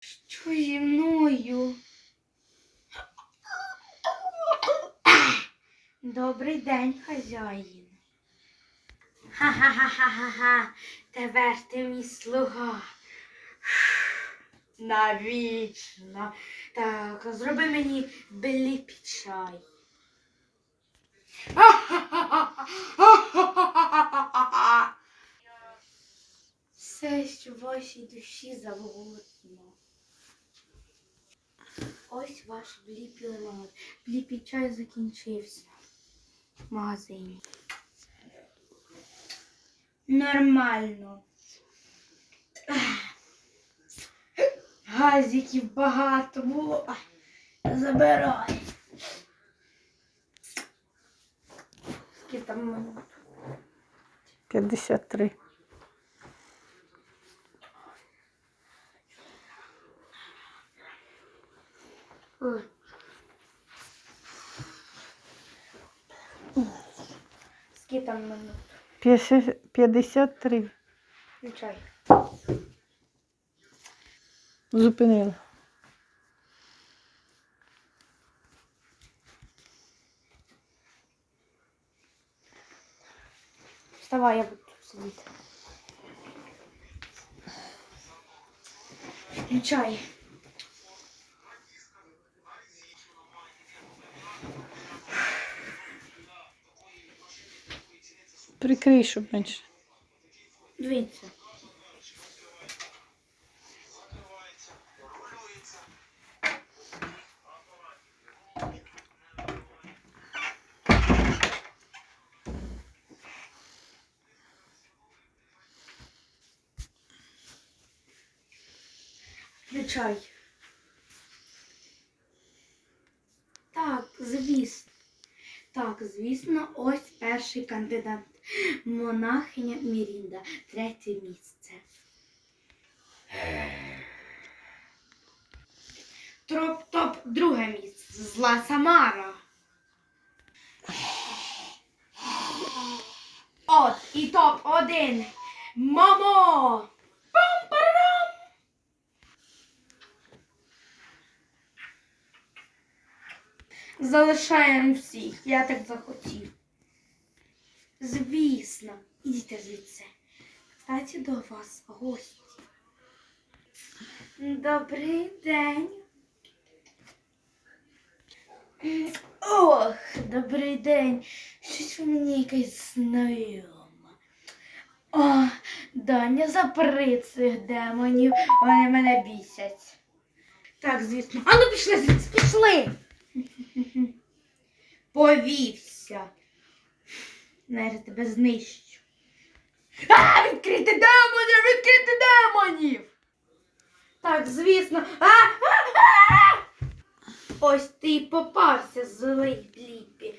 Що зі мною? Добрий день, хазяїн. Ха-ха-ха-ха-ха. Тепер ти мій слуга. Навічно. Так, зроби мені беліпі чай. Все, що в вашій душі завгодно. Ось ваш бліпі лимонад. Бліпі чай закінчився в магазині. Нормально. Газиків багато було. Забирай. Скільки там минут? 53. Скільки там минут? П'ясе- 53. Включай. Зупинила. Вставай, я буду тут сидіти. Включай. Прикрий, щоб менше. Дивіться. Включай. Так, звісно. Так, звісно, ось перший кандидат. Монахиня Мірінда, третє місце. Троп-топ, друге місце. Зла Самара. От і топ один. Мамо! Пам-парам! Залишаємо всіх, я так захотів. Звісно, ідіть звідси. Кстати, до вас гості. Добрий день. Ох, добрий день. Щось ви мені якась знайома. О, Даня, запри цих демонів, вони мене бісять. Так, звісно. А ну пішли звідси, пішли. Повівся. Навіть тебе знищу. А, відкрити демонів! Відкрити демонів! Так, звісно. А, а, а! Ось ти і попався, злий блід.